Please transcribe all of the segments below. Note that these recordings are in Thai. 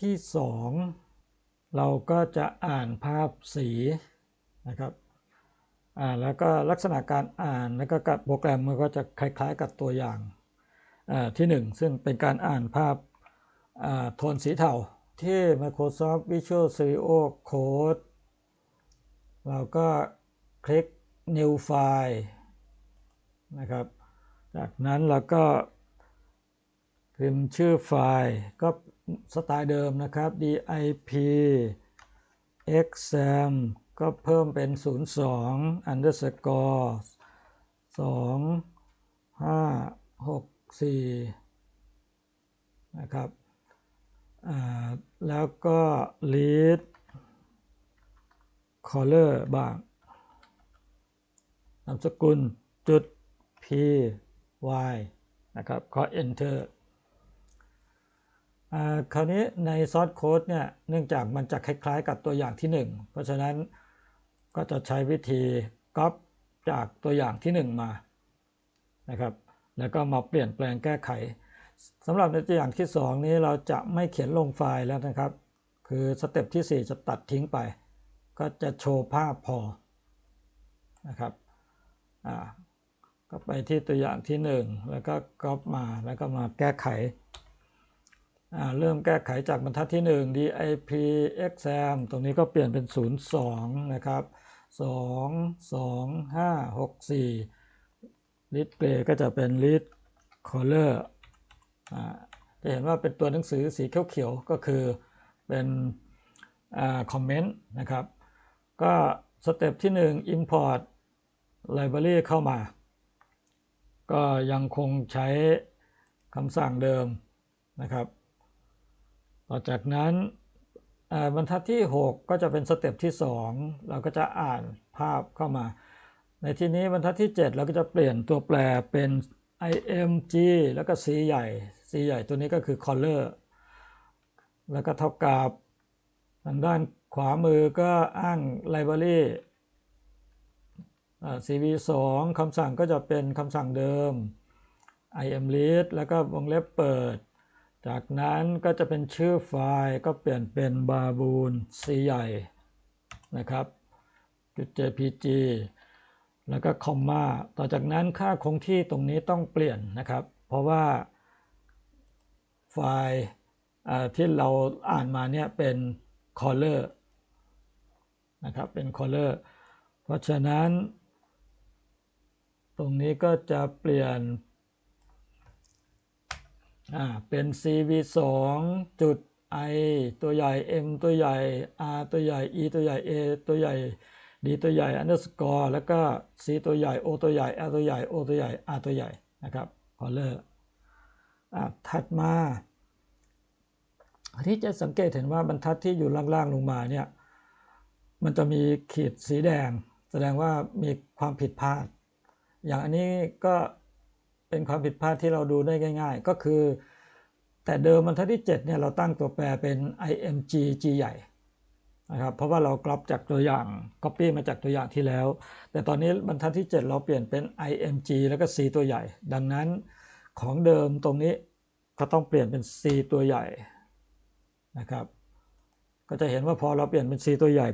ที่สองเราก็จะอ่านภาพสีนะครับอ่านแล้วก็ลักษณะการอ่านแล้วก็กับโปรแกรมมันก็จะคล้าย ๆ กับตัวอย่างอ่าที่หนึ่งซึ่งเป็นการอ่านภาพอ่าโทนสีเทาที่ Microsoft Visual Studio Code เราก็คลิก New File นะครับ จากนั้นเราก็พิมพ์ชื่อไฟล์ก็ สไตล์เดิมนะครับ dip exam ก็เพิ่มเป็น 02 underscore 2 5 6 4 นะครับ แล้วก็ read color บ้างนามสกุลจุด p y นะครับก็ enter คราวนี้ในซอสโค้ดเนี่ยเนื่องจากมันจะคล้ายๆ กับตัวอย่างที่ 1 เพราะฉะนั้นก็จะใช้วิธีก๊อปจากตัวอย่างที่ 1 มานะครับแล้วก็มาเปลี่ยนแปลงแก้ไขสำหรับในตัวอย่างที่ 2 นี้เราจะไม่เขียนลงไฟล์แล้วนะครับ คือสเต็ปที่ 4 จะตัดทิ้งไป ก็จะโชว์ภาพพอนะครับอ่าก็ไปที่ตัวอย่างที่ 1 แล้วก็ก๊อปมาแล้วก็มาแก้ไข เริ่มแก้ไขจากบรรทัดที่ 1 DIP exam ตรงนี้ก็เปลี่ยนเป็น 02 นะครับ 2 2 5 6 4 list gray ก็จะเป็น list color จะเห็นว่าเป็นตัวหนังสือสีเขียวๆ ก็คือเป็นคอมเมนต์นะครับ ก็สเต็ปที่ 1 import library เข้ามา ก็ยังคงใช้คำสั่งเดิมนะครับ ต่อจากนั้นบรรทัดที่ 6 ก็จะเป็นสเต็ปที่ 2 เราก็จะอ่านภาพเข้ามา ในที่นี้บรรทัดที่ 7 เราก็จะเปลี่ยนตัวแปรเป็น img แล้วก็ c ใหญ่ c ใหญ่ตัวนี้ก็คือ color แล้วก็เท่ากับทางด้านขวามือก็อ้าง library cv2 คำสั่งก็จะเป็นคำสั่งเดิม imread แล้วก็วงเล็บเปิด จากนั้นก็จะเป็นชื่อไฟล์ก็เปลี่ยนเป็นบาบูนสีใหญ่นะครับจุด jpg แล้วก็คอมมาต่อจากนั้นค่าคงที่ตรงนี้ต้องเปลี่ยนนะครับ เพราะว่าไฟล์ที่เราอ่านมาเนี่ยเป็น color นะครับ เป็น color เพราะฉะนั้น ตรงนี้ก็จะเปลี่ยน อ่าเป็น CV2 จุด I ตัวใหญ่ M ตัวใหญ่ R ตัวใหญ่ E ตัวใหญ่ A ตัวใหญ่ D ตัวใหญ่ underscore แล้วก็ C ตัวใหญ่ O ตัวใหญ่ L ตัวใหญ่ O ตัวใหญ่ R ตัวใหญ่นะครับ color อ่าถัดมาที่จะสังเกตเห็นว่าบรรทัดที่อยู่ล่างๆลงมาเนี่ยมันจะมีขีดสีแดง แสดงว่ามีความผิดพลาด อย่างอันนี้ก็ เป็นความผิดพลาดที่เราดูได้ง่าย ๆ ก็คือ แต่เดิมบรรทัดที่ 7 เนี่ยเราตั้งตัวแปรเป็น img g ใหญ่นะครับเพราะว่าเรากรอบจากตัวอย่าง copy มาจากตัวอย่างที่แล้ว แต่ตอนนี้บรรทัดที่ 7 เราเปลี่ยนเป็น img แล้วก็ c ตัวใหญ่ ดังนั้นของเดิมตรงนี้ก็ต้องเปลี่ยนเป็น c ตัวใหญ่นะครับ ก็จะเห็นว่าพอเราเปลี่ยนเป็น c ตัวใหญ่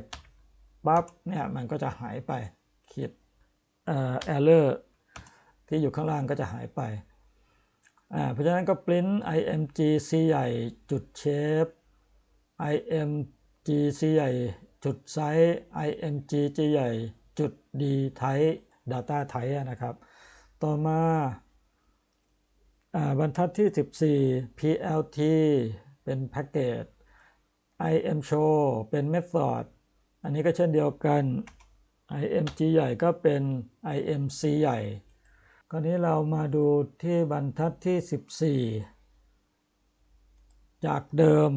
ปั๊บเนี่ยมันก็จะหายไปขีดเอ่อ error ที่อยู่ข้างล่างก็จะหายไป เพราะฉะนั้นก็ print img c ใหญ่จุด shape img c ใหญ่จุด size img g ใหญ่จุด d type data type นะครับ ต่อมาบรรทัดที่ 14 plt เป็น package im show เป็น method อันนี้ก็เช่นเดียวกัน img ใหญ่ก็เป็น imc ใหญ่ คราวนี้เรามาดูที่บรรทัดที่ 14 จากเดิม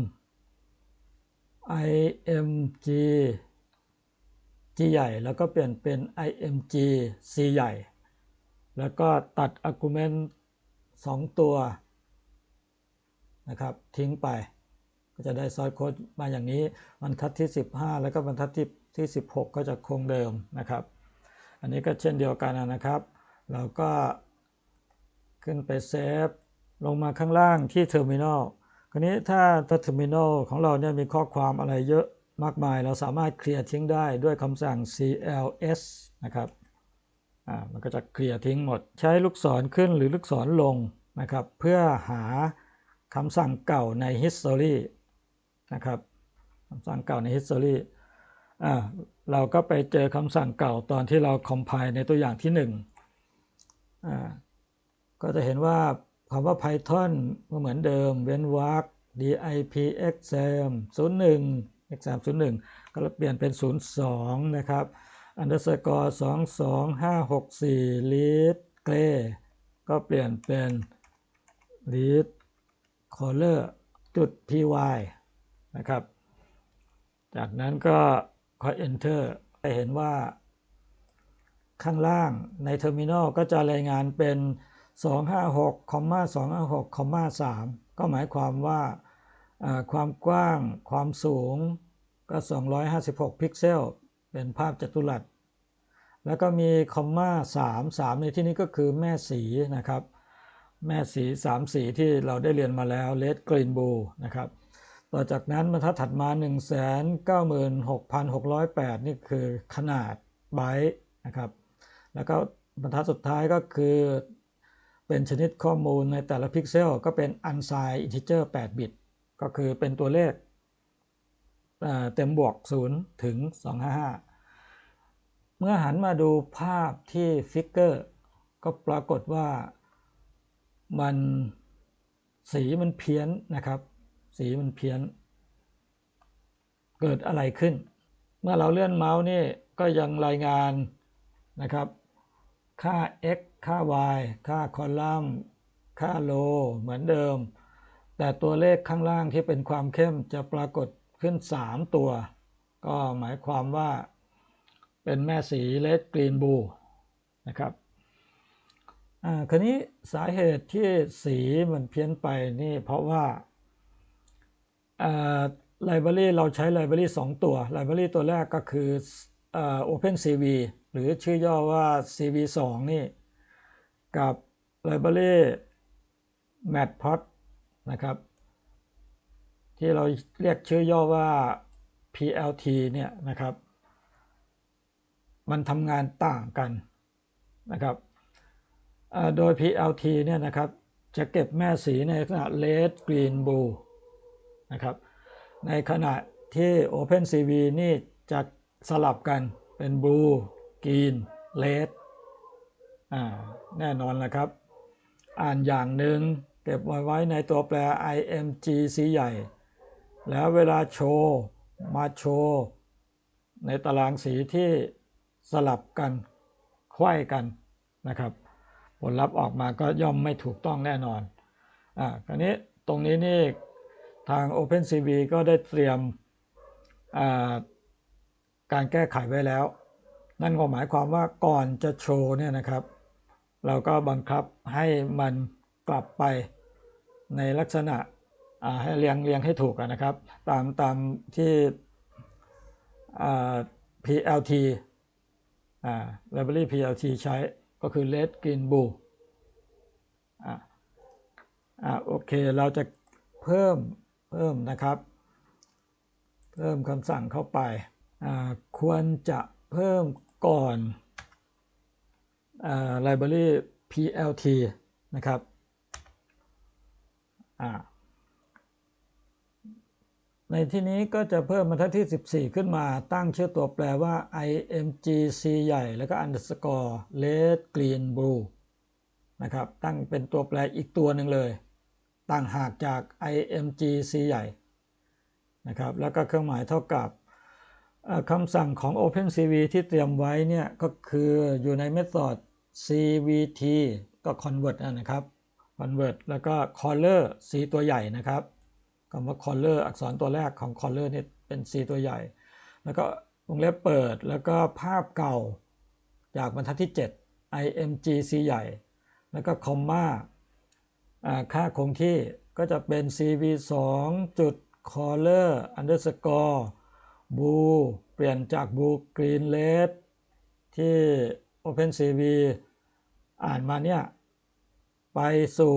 img g ใหญ่แล้วก็เปลี่ยนเป็น img c ใหญ่ แล้วก็ตัด argument 2 ตัวนะครับทิ้งไปก็จะได้ซอสโค้ดมาอย่างนี้บรรทัดที่ 15 แล้วก็บรรทัดที่ที่ 16 ก็จะคงเดิมนะครับ อันนี้ก็เช่นเดียวกันนะครับ เราก็ขึ้นไปเซฟลงมาข้างล่างที่เทอร์มินอลคราวนี้ถ้าถ้า terminal ของเราเนี่ยมีข้อความอะไรเยอะมากมาย เราสามารถเคลียร์ทิ้งได้ด้วยคำสั่ง cls นะครับอ่ามันก็จะเคลียร์ทิ้งหมด ใช้ลูกศรขึ้นหรือลูกศรลงนะครับเพื่อหาคำสั่งเก่าใน history นะครับคำสั่งเก่าใน history อ่าเราก็ไปเจอคำสั่งเก่าตอนที่เรา compile ในตัวอย่างที่1อ่า ก็จะเห็นว่าคำว่า Python ก็เหมือนเดิม เว้นวรรค dip exam 01 exam 01 ก็เปลี่ยนเป็น 02 นะครับ underscore 22564 lead gray ก็เปลี่ยนเป็น lead color จุด py นะครับ จากนั้นก็คอย enter จะเห็นว่า ข้างล่างใน terminal ก็จะรายงานเป็น 256 256 3 ก็หมายความว่าความกว้างความสูงก็ 256 พิกเซล เป็นภาพจัตุรัส แล้วก็มีคอมมา3 3 ในที่นี้ก็คือแม่สีนะครับ แม่สี 3 สีที่เราได้เรียนมาแล้ว Red Green Blue นะครับ ต่อจากนั้นบรรทัดถัดมา 196,608 นี่คือขนาดไบต์นะครับ แล้วก็บรรทัดสุดท้ายก็คือเป็นชนิดข้อมูลในแต่ละพิกเซลก็เป็น unsigned integer 8 บิต ก็คือเป็นตัวเลขเต็มบวก 0 ถึง 255 เมื่อหันมาดูภาพที่ฟิกเกอร์ก็ปรากฏว่ามันสีมันเพี้ยนนะครับ สีมันเพี้ยน เกิดอะไรขึ้น เมื่อเราเลื่อนเมาส์นี่ก็ยังรายงานนะครับ ค่า x ค่า y ค่าคอลัมน์ ค่าโล เหมือนเดิม แต่ตัวเลขข้างล่างที่เป็นความเข้มจะปรากฏขึ้น 3 ตัว ก็หมายความว่าเป็นแม่สีเลดกรีนบูนะครับอ่าครนี้สาเหตุที่สีมันเพี้ยนไปนี่เพราะว่าอ่าไลบรารีเราใช้ไลบรารี2ตัวไลบรารีตัวแรกก็คืออ่า OpenCV หรือชื่อย่อว่า CV2 นี่กับไลบรารี Matplotlib นะครับ ที่เราเรียกชื่อย่อว่า PLT เนี่ยนะครับ มันทำงานต่างกันนะครับโดย PLT เนี่ยนะครับจะเก็บแม่สีในลักษณะ red green blue นะครับ ในขณะที่ OpenCV นี่จะสลับกันเป็น blue green red อ่าแน่นอนละครับ อ่านอย่างหนึ่งเก็บไว้ไว้ในตัวแปร img สีใหญ่ แล้วเวลาโชว์มาโชว์ในตารางสีที่สลับกันควยกันนะครับ ผลลัพธ์ออกมาก็ย่อมไม่ถูกต้องแน่นอน อ่า คราวนี้ตรงนี้นี่ทาง OpenCV ก็ได้เตรียมการแก้ไขไว้แล้ว นั่นก็หมายความว่าก่อนจะโชว์เนี่ยนะครับ เราก็บังคับให้มันกลับไปในลักษณะให้เรียงเรียงให้ถูกนะครับ ตามตามที่ PLT library PLT ใช้ก็คือ red green blue อ่าโอเคเราจะเพิ่มเพิ่มนะครับ เพิ่มคำสั่งเข้าไป ควรจะเพิ่ม ก่อน library plt นะครับในที่นี้ก็จะเพิ่มบรรทัดที่ 14 ขึ้นมาตั้งชื่อตัวแปรว่า imgc ใหญ่ แล้วก็ underscore red green blue นะครับ ตั้งเป็นตัวแปรอีกตัวหนึ่งเลย ต่างหากจาก imgc ใหญ่ นะครับ แล้วก็เครื่องหมายเท่ากับ คำสั่งของ OpenCV ที่เตรียมไว้เนี่ยก็คืออยู่ในเมธอด CVT ก็ convert นะครับ convert แล้วก็ color C ตัวใหญ่นะครับคำว่า color อักษรตัวแรกของ color นี่เป็น C ตัวใหญ่ แล้วก็วงเล็บเปิดแล้วก็ภาพเก่าจากบรรทัดที่ 7 img C ใหญ่ แล้วก็คอมมาค่าคงที่ก็จะเป็น cv 2จุด color underscore blue เปลี่ยนจาก blue green red ที่ OpenCV อ่านมาเนี่ย ไปสู่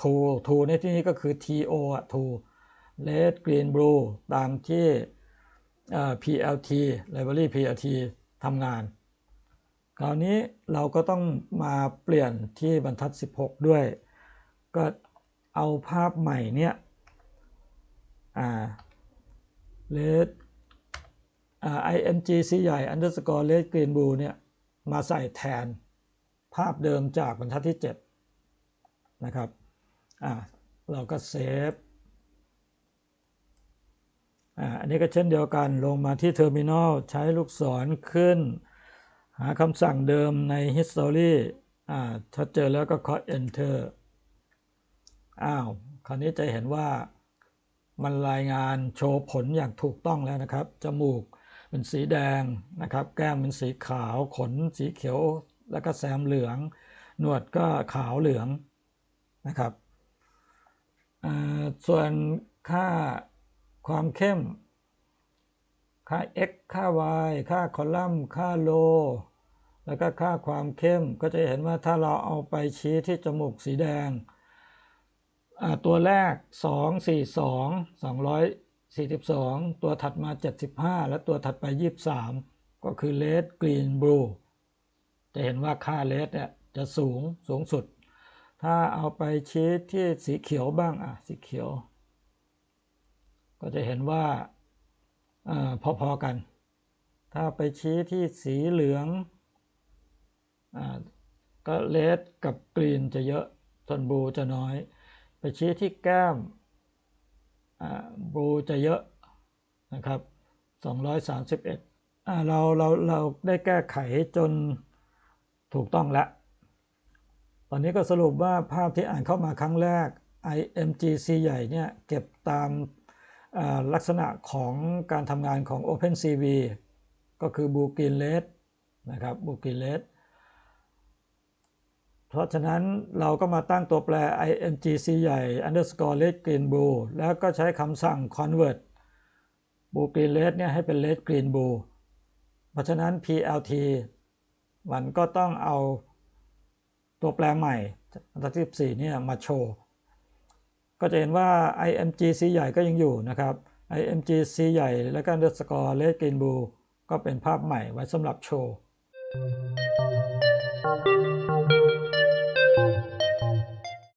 to to ในที่นี้ก็คือ to อะ to red green blue ตามที่เอ่อ PLT library PLT ทำงาน คราวนี้เราก็ต้องมาเปลี่ยนที่บรรทัด 16 ด้วย ก็เอาภาพใหม่เนี่ยอ่า red อ่า img สีใหญ่ underscore red green blue เนี่ยมาใส่แทนภาพเดิมจากบรรทัดที่ 7 นะครับ อ่า เราก็เซฟ อ่า อันนี้ก็เช่นเดียวกัน ลงมาที่ Terminal ใช้ลูกศรขึ้น หาคำสั่งเดิมใน History อ่า ถ้าเจอแล้วก็เคาะ Enter อ้าว คราวนี้จะเห็นว่า มันรายงานโชว์ผลอย่างถูกต้องแล้วนะครับ จมูกเป็นสีแดงนะครับ แก้มเป็นสีขาว ขนสีเขียว แล้วก็แซมเหลือง หนวดก็ขาวเหลืองนะครับ ส่วนค่าความเข้ม ค่า x ค่า y ค่าคอลัมน์ ค่าโล แล้วก็ค่าความเข้ม ก็จะเห็นว่าถ้าเราเอาไปชี้ที่จมูกสีแดง ตัวแรก 242 242 ตัวถัดมา 75 และตัวถัดไป 23 ก็คือ red green blue จะเห็นว่าค่า red เนี่ยจะสูงสูงสุด ถ้าเอาไปชี้ที่สีเขียวบ้างอะสีเขียว ก็จะเห็นว่าอพอๆกัน ถ้าไปชี้ที่สีเหลืองอก็เลดกับกรีนจะเยอะส่วนบลูจะน้อย ไปชี้ที่แก้มบลูจะเยอะนะครับ 231เราเราเราได้แก้ไขจนถูกต้องแล้ว ตอนนี้ก็สรุปว่าภาพที่อ่านเข้ามาครั้งแรก IMGC ใหญ่เนี่ยเก็บตามลักษณะของการทำงานของ OpenCV ก็คือ Blue Green Red นะครับ Blue Green Red เพราะฉะนั้นเราก็มาตั้งตัวแปร imgc ใหญ่ underscore red green blue แล้วก็ใช้คำสั่ง convert blue green red เนี่ยให้เป็น red green blue เพราะฉะนั้น plt มันก็ต้องเอาตัวแปรใหม่อันที่14เนี่ยมาโชว์ ก็จะเห็นว่า imgc ใหญ่ก็ยังอยู่นะครับ imgc ใหญ่แล้วก็ underscore red green blue ก็เป็นภาพใหม่ไว้สำหรับโชว์